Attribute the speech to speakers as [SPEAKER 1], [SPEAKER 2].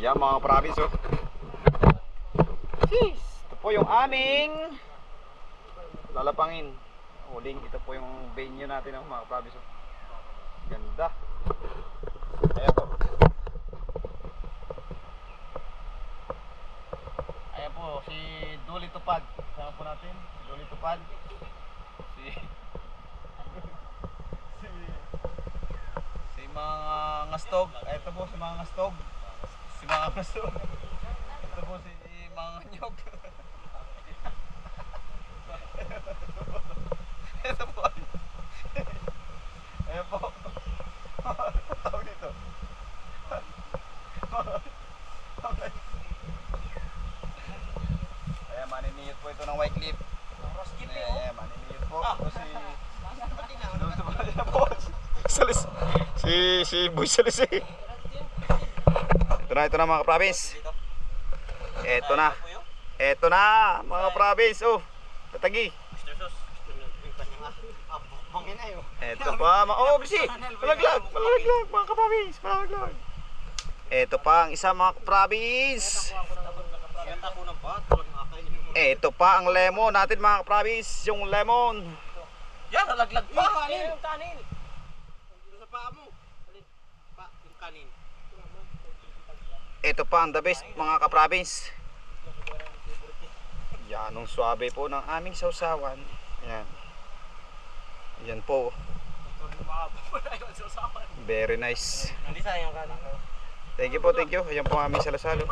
[SPEAKER 1] Yan mga province oh. Jeez. Ito po yung aming lalapangin. Uling, ito po yung venue natin oh, mga province oh. Ganda. Ayan po. Ayan po, si Duli Tupad. Sama po natin, si Duli Tupad. Si... si... Si mga ngastog. Ito po si mga ngastog. Si mga ngastog. Ito po si mga nyog. Ito po. Ayan po. Tawag dito. Ayan, maniniyot po ito ng white clip. Ayan, maniniyot po. Ito si... Pala po. Si, si Boy Salis eh. Ito na, ito na mga province. Ito na. Ito na mga province. Oh, tatagi. Ito pa, mga oh, bisi. Malaglag, malaglag mga kaprovince, malaglag. Ito pa ang isa mga province. Ito pa ang lemon natin mga province, yung lemon.
[SPEAKER 2] Yan, nalaglag pa.
[SPEAKER 3] Yung kanin, yung kanin.
[SPEAKER 2] Sa paa mo. Pa, yung kanin.
[SPEAKER 1] Ito pa ang the best mga kaprovince. Yan ang swabe po ng aming sausawan. Yan. Yan po. Very nice. Thank you po, thank you. Ayan po ang aming salasalo.